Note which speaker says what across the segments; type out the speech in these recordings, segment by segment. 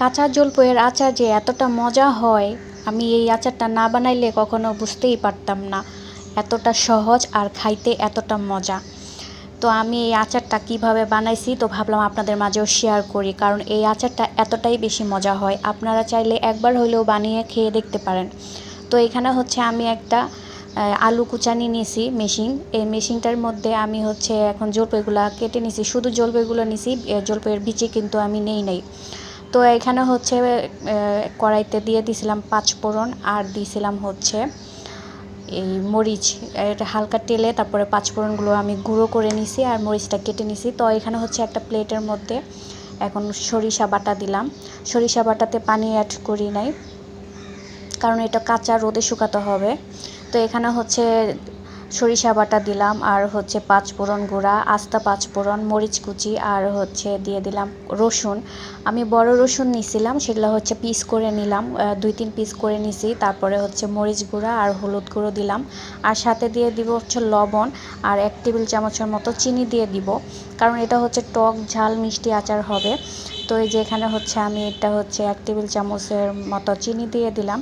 Speaker 1: কাঁচা জলপইয়ের আচার যে এতটা মজা হয়, আমি এই আচারটা না বানাইলে কখনো বুঝতেই পারতাম না। এতটা সহজ আর খাইতে এতটা মজা। তো আমি এই আচারটা কীভাবে বানাইছি তো ভাবলাম আপনাদের মাঝেও শেয়ার করি, কারণ এই আচারটা এতটাই বেশি মজা হয়। আপনারা চাইলে একবার হলেও বানিয়ে খেয়ে দেখতে পারেন। তো এখানে হচ্ছে আমি একটা আলু কুচানি নিয়েছি মেশিন। এই মেশিনটার মধ্যে আমি হচ্ছে এখন জলপাইগুলো কেটে নিছি। শুধু জলপাইগুলো নিছি জলপাইয়ের বিচি কিন্তু আমি নেই নাই। তো এখানে হচ্ছে কড়াইতে দিয়ে দিয়েছিলাম পাঁচ ফোড়ন আর দিয়েছিলাম হচ্ছে এই মরিচ। এটা হালকা তেলে তারপরে পাঁচ ফোড়নগুলো আমি গুঁড়ো করে নিছি আর মরিচটা কেটে নিছি। তো এখানে হচ্ছে একটা প্লেটের মধ্যে এখন সরিষা বাটা দিলাম। সরিষা বাটাতে পানি অ্যাড করি নাই, কারণ এটা কাঁচা রোদে শুকাতে হবে। তো এখানে হচ্ছে সরিষা বাটা দিলাম, আর হচ্ছে পাঁচ ফোড়ন গুঁড়া, আস্তা পাঁচ ফোড়ন, মরিচ কুচি, আর হচ্ছে দিয়ে দিলাম রসুন। আমি বড় রসুন নিছিলাম, সেগুলো হচ্ছে পিস করে নিলাম দুই তিন পিস করে নিছি, তারপরে হচ্ছে মরিচ গুঁড়া আর হলুদ গুঁড়ো দিলাম। আর সাথে দিয়ে দিব হচ্ছে লবণ, আর এক টেবিল চামচের মতো চিনি দিয়ে দিব, কারণ এটা হচ্ছে টক, ঝাল, মিষ্টি আচার হবে। তো এই যে এখানে হচ্ছে আমি এটা হচ্ছে এক টেবিল চামচের মতো চিনি দিয়ে দিলাম।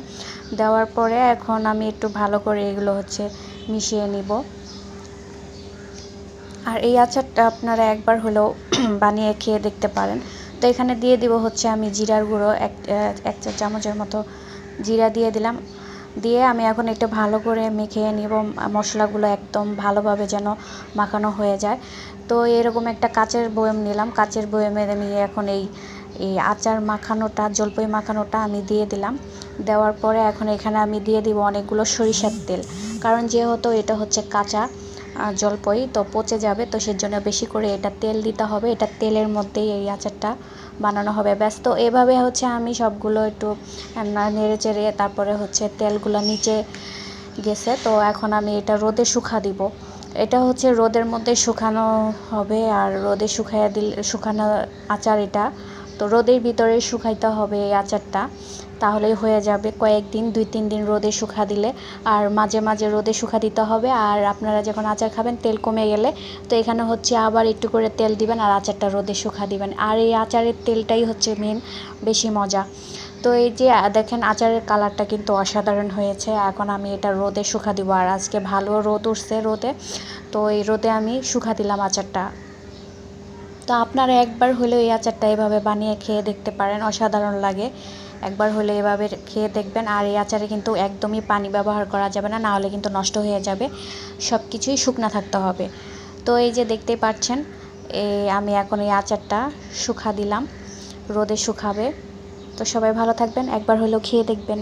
Speaker 1: দেওয়ার পরে এখন আমি একটু ভালো করে এগুলো হচ্ছে মিশিয়ে নিব। আর এই আচারটা আপনারা একবার হলেও বানিয়ে খেয়ে দেখতে পারেন। তো এখানে দিয়ে দিব হচ্ছে আমি জিরার গুঁড়ো, এক এক চামচের মতো জিরা দিয়ে দিলাম। দিয়ে আমি এখন একটু ভালো করে মেখে নিব। মশলাগুলো একদম ভালোভাবে যেন মাখানো হয়ে যায়। তো এরকম একটা কাচের বয়ম নিলাম। কাচের বয়মে আমি এখন এই এই আচার মাখানোটা, জলপাই মাখানোটা আমি দিয়ে দিলাম। দেওয়ার পরে এখন এখানে আমি দিয়ে দিব অনেকগুলো সরিষার তেল। কারণ যেহেতু এটা হচ্ছে কাঁচা জলপাই, তো পচে যাবে, তো সেজন্য বেশি করে এটা তেল দিতে হবে। এটা তেলের মধ্যেই এই আচারটা বানানো হবে। ব্যাস, তো এভাবে হচ্ছে আমি সবগুলো একটু নেড়ে চেড়ে তারপরে হচ্ছে তেলগুলো নিচে গেছে। তো এখন আমি এটা রোদে শুকা দিব। এটা হচ্ছে রোদের মধ্যে শুকানো হবে আর রোদে শুকাইয়া দিলে, শুকানো আচার এটা। তো রোদের ভিতরে শুকাইতে হবে এই আচারটা। তাহলেই হয়ে যাবে। কয়েকদিন দুই তিন দিন রোদে শুকা দিলে আর মাঝে মাঝে রোদে শুকা দিতে হবে। আর আপনারা যখন আচার খাবেন, তেল কমে গেলে তো এখানে হচ্ছে আবার একটু করে তেল দিবেন আর আচারটা রোদে শুকা দিবেন। আর এই আচারের তেলটাই হচ্ছে মেন বেশি মজা। তো এই যে, দেখেন আচারের কালারটা কিন্তু অসাধারণ হয়েছে। এখন আমি এটা রোদে শুকা দিব। আর আজকে ভালো রোদ উঠছে রোদে। তো এই রোদে আমি শুকা দিলাম আচারটা। তো আপনারা একবার হলেও এই আচারটা এভাবে বানিয়ে খেয়ে দেখতে পারেন। অসাধারণ লাগে। একবার হলে এভাবে খেয়ে দেখবেন। আর এই আচারে কিন্তু একদমই পানি ব্যবহার করা যাবে না, নাহলে কিন্তু নষ্ট হয়ে যাবে। সব কিছুই শুকনা থাকতে হবে। তো এই যে দেখতে পাচ্ছেন আমি এখন এই আচারটা শুকা দিলাম। রোদে শুকাবে। তো সবাই ভালো থাকবেন, একবার হলেও খেয়ে দেখবেন।